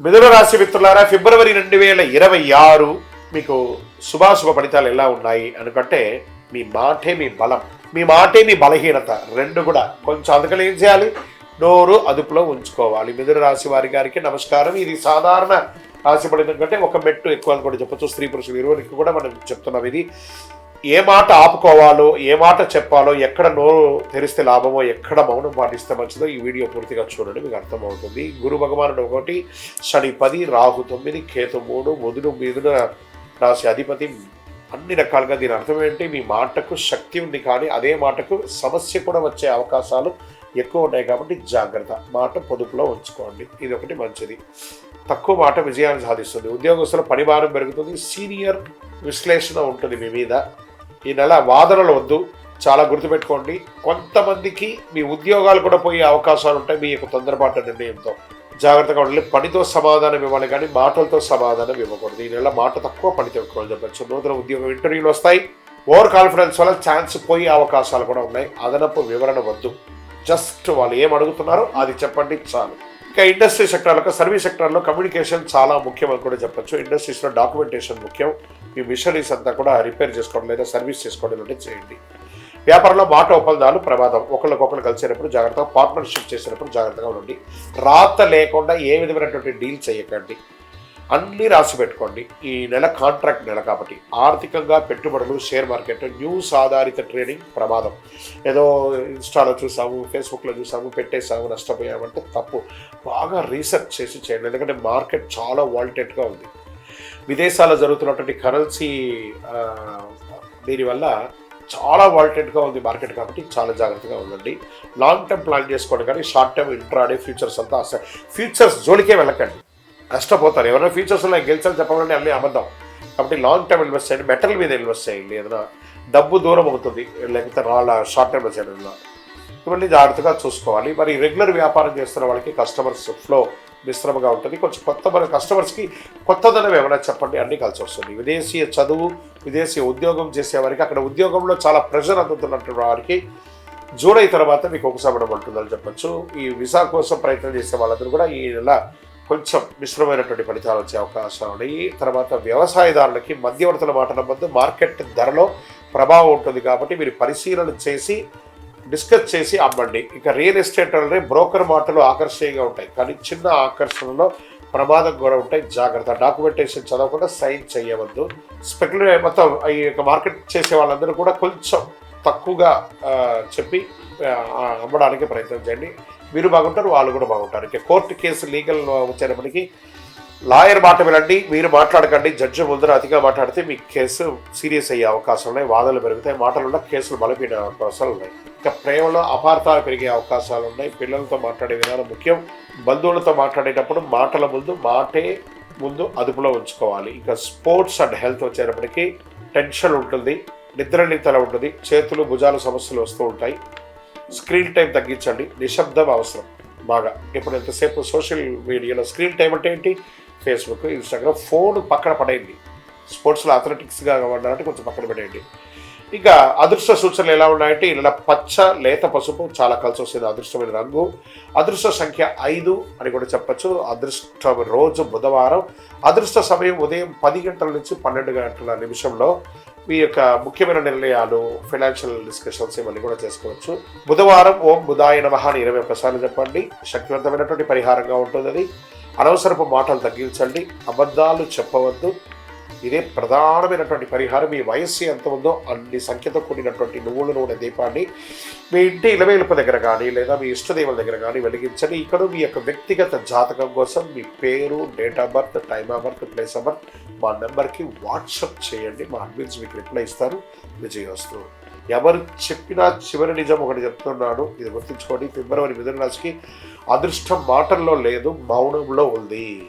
మిథున రాశి మిత్రులారా ఫిబ్రవరి రెండు వేల ఇరవై ఆరు మీకు శుభాశుభ ఫలితాలు ఎలా ఉన్నాయి అనుకంటే మీ మాటే మీ బలం మీ మాటే మీ బలహీనత రెండు కూడా కొంచెం అందుకని ఏం చేయాలి? నోరు అదుపులో ఉంచుకోవాలి. మిథున రాశి వారి గారికి నమస్కారం. ఇది సాధారణ రాశి ఫలితం కంటే ఒక మెట్టు ఎక్కువ అని కూడా చెప్పచ్చు స్త్రీ పురుషులు ఇరువురికి కూడా మనం చెప్తున్నాం ఇది. ఏ మాట ఆపుకోవాలో ఏ మాట చెప్పాలో ఎక్కడ నోరు తెరిస్తే లాభమో ఎక్కడ మౌనం పాటిస్తే మంచిదో ఈ వీడియో పూర్తిగా చూడండి మీకు అర్థమవుతుంది. గురు భగవానుడు ఒకటి శని పది రాహు తొమ్మిది కేతు మూడు మొదలు మీదున రాశి అధిపతి. అన్ని రకాలుగా దీని అర్థం ఏంటి? మీ మాటకు శక్తి ఉంది కానీ అదే మాటకు సమస్య కూడా వచ్చే అవకాశాలు ఎక్కువ ఉన్నాయి కాబట్టి జాగ్రత్త. మాట పొదుపులో ఉంచుకోండి. ఇది ఒకటి మంచిది. తక్కువ మాట విజయాన్ని సాధిస్తుంది. ఉద్యోగస్తుల పనిభారం పెరుగుతుంది. సీనియర్ విశ్లేషణ ఉంటుంది మీ మీద. ఈ నెల వాదనలు వద్దు. చాలా గుర్తుపెట్టుకోండి. కొంతమందికి మీ ఉద్యోగాలు కూడా పోయే అవకాశాలు ఉంటాయి. మీ యొక్క తొందరపాటు నిర్ణయంతో. జాగ్రత్తగా ఉండాలి. పనితో సమాధానం ఇవ్వాలి కానీ మాటలతో సమాధానం ఇవ్వకూడదు. ఈ నెల మాట తక్కువ పనితో ఎక్కువ చెప్పచ్చు. నూతన ఉద్యోగం ఇంటర్వ్యూలు వస్తాయి. ఓవర్ కాన్ఫిడెన్స్ వల్ల ఛాన్స్ పోయే అవకాశాలు కూడా ఉన్నాయి. అదనపు వివరణ వద్దు. జస్ట్ వాళ్ళు ఏం అడుగుతున్నారో అది చెప్పండి చాలు. ఇంకా ఇండస్ట్రీ సెక్టర్లకు సర్వీస్ సెక్టార్లో కమ్యూనికేషన్ చాలా ముఖ్యం అని కూడా చెప్పచ్చు. ఇండస్ట్రీస్లో డాక్యుమెంటేషన్ ముఖ్యం. మీ మిషనరీస్ అంతా కూడా రిపేర్ చేసుకోవడం లేదా సర్వీస్ చేసుకోవడం అంటే చేయండి. వ్యాపారంలో మాట ఒప్పందాలు ప్రమాదం ఒకరికొకరు కలిసేటప్పుడు జాగ్రత్తగా పార్ట్నర్షిప్ చేసినప్పుడు జాగ్రత్తగా ఉండండి. రాత లేకుండా ఏ విధమైనటువంటి డీల్ చేయకండి. అన్నీ రాసి పెట్టుకోండి. ఈ నెల కాంట్రాక్ట్ నెల కాబట్టి. ఆర్థికంగా పెట్టుబడులు షేర్ మార్కెట్ న్యూస్ ఆధారిత ట్రేడింగ్ ప్రమాదం. ఏదో ఇన్స్టాలో చూసాము ఫేస్బుక్లో చూసాము పెట్టేసాము నష్టపోయామంటే తప్పు. బాగా రీసెర్చ్ చేసి చేయండి. ఎందుకంటే మార్కెట్ చాలా వాల్టెట్గా ఉంది. విదేశాల్లో జరుగుతున్నటువంటి కరెన్సీ దీనివల్ల చాలా వాల్టెడ్గా ఉంది మార్కెట్ కాబట్టి చాలా జాగ్రత్తగా ఉండండి. లాంగ్ టర్మ్ ప్లాన్ చేసుకోండి కానీ షార్ట్ టర్మ్ ఇంట్రాడే ఫ్యూచర్స్ అంతా అసలు ఫ్యూచర్స్ జోలికే వెళ్ళకండి. నష్టపోతారు. ఎవరైనా ఫ్యూచర్స్లో గెలిచాలని చెప్పాలంటే అన్నీ అబద్ధం. కాబట్టి లాంగ్ టర్మ్ ఇన్వెస్ట్ చేయండి. మెటల్ మీద ఇన్వెస్ట్ చేయండి. ఏదైనా డబ్బు దూరం అవుతుంది లేకపోతే రాళ్ళ షార్ట్ టర్మ్ చేయడంలో ఇవన్నీ జాగ్రత్తగా చూసుకోవాలి. మరి రెగ్యులర్ వ్యాపారం చేస్తున్న వాళ్ళకి కస్టమర్స్ ఫ్లో మిశ్రమంగా ఉంటుంది. కొంచెం కొత్త మన కస్టమర్స్కి కొత్తదనం ఏమైనా చెప్పండి అన్నీ కలిసి వస్తుంది. విదేశీయ చదువు విదేశీయ ఉద్యోగం చేసే వారికి అక్కడ ఉద్యోగంలో చాలా ప్రెషర్ అందుతున్నటువంటి వారికి జూలై తర్వాత మీకు ఉపశమనం ఉంటుందని చెప్పొచ్చు. ఈ విసా కోసం ప్రయత్నం చేసే వాళ్ళందరూ కూడా ఈ నెల కొంచెం మిశ్రమైనటువంటి ఫలితాలు వచ్చే అవకాశాలు ఉన్నాయి. తర్వాత వ్యవసాయదారులకి మధ్యవర్తుల మాట నమ్మద్దు మార్కెట్ ధరలో ప్రభావం ఉంటుంది కాబట్టి మీరు పరిశీలన చేసి డిస్కస్ చేసి అమ్మండి ఇక రియల్ ఎస్టేట్ అంటే బ్రోకర్ మాటలు ఆకర్షణీయంగా ఉంటాయి. కానీ చిన్న ఆకర్షణలో ప్రమాదం కూడా ఉంటాయి. జాగ్రత్త. డాక్యుమెంటేషన్ చదవకుండా సైన్ చేయవద్దు. స్పెక్యులే మొత్తం ఈ యొక్క మార్కెట్ చేసే వాళ్ళందరూ కూడా కొంచెం తక్కువగా చెప్పి అమ్మడానికి ప్రయత్నం చేయండి. మీరు బాగుంటారు వాళ్ళు కూడా బాగుంటారు. ఇక కోర్టు కేసు లీగల్ వచ్చేటప్పటికి లాయర్ మాట వినండి మీరు మాట్లాడకండి జడ్జి ముందర అతిగా మాట్లాడితే మీ కేసు సీరియస్ అయ్యే అవకాశాలు ఉన్నాయి వాదనలు పెరుగుతాయి మాటలున్న కేసులు బలపీన అవకాశాలు ఉన్నాయి. ఇక ప్రేమలో అపార్థాలు పెరిగే అవకాశాలు ఉన్నాయి. పిల్లలతో మాట్లాడే విధానం ముఖ్యం. బంధువులతో మాట్లాడేటప్పుడు మాటల ముందు మాటే ముందు అదుపులో ఉంచుకోవాలి. ఇక స్పోర్ట్స్ అండ్ హెల్త్ వచ్చేటప్పటికి టెన్షన్ ఉంటుంది నిద్రనితల ఉంటుంది చేతులు భుజాలు సమస్యలు వస్తూ ఉంటాయి. స్క్రీన్ టైం తగ్గించండి నిశ్శబ్దం అవసరం. బాగా. ఇప్పుడు ఎంతసేపు సోషల్ మీడియాలో స్క్రీన్ టైం అంటే ఏంటి? ఫేస్బుక్ ఇన్స్టాగ్రామ్ ఫోన్ పక్కన పడేయండి. స్పోర్ట్స్లో అథ్లెటిక్స్గా ఉండాలంటే కొంచెం పక్కన పడేయండి. ఇంకా అదృష్ట సూచనలు ఎలా ఉన్నాయంటే ఇలా పచ్చ లేత పసుపు చాలా కలిసి వస్తుంది అదృష్టమైన రంగు. అదృష్ట సంఖ్య ఐదు అని కూడా చెప్పచ్చు. అదృష్ట రోజు బుధవారం. అదృష్ట సమయం ఉదయం పది గంటల నుంచి పన్నెండు గంటల నిమిషంలో మీ యొక్క ముఖ్యమైన నిర్ణయాలు ఫైనాన్షియల్ డిస్కషన్స్ ఇవన్నీ కూడా చేసుకోవచ్చు. బుధవారం ఓం బుధాయ నమః అని ఇరవై ఒకసారి చెప్పండి. శక్తివంతమైనటువంటి పరిహారంగా ఉంటుంది అది అనవసరపు మాటలు తగ్గించండి అబద్ధాలు చెప్పవద్దు. ఇదే ప్రధానమైనటువంటి పరిహారం. మీ వయస్సు ఎంత ఉందో అన్ని సంఖ్యతో కూడినటువంటి నువ్వుల నూనె దీపాన్ని మీ ఇంటి ఇలవేలుపు దగ్గర కానీ లేదా మీ ఇష్టదేవుల దగ్గర కానీ వెలిగించండి. ఇక్కడ మీ యొక్క వ్యక్తిగత జాతకం కోసం మీ పేరు date of birth time of birth place of birth మా నెంబర్కి వాట్సప్ చేయండి. మా అడ్మిన్స్ మీకు రిప్లై ఇస్తారు. విజయవస్తు ఎవరు చెప్పినా చివరి నిజం ఒకటి చెప్తున్నాను ఇది గుర్తుంచుకోండి. ఫిబ్రవరి మిథున రాశికి అదృష్టం మాటల్లో లేదు మౌనంలో ఉంది.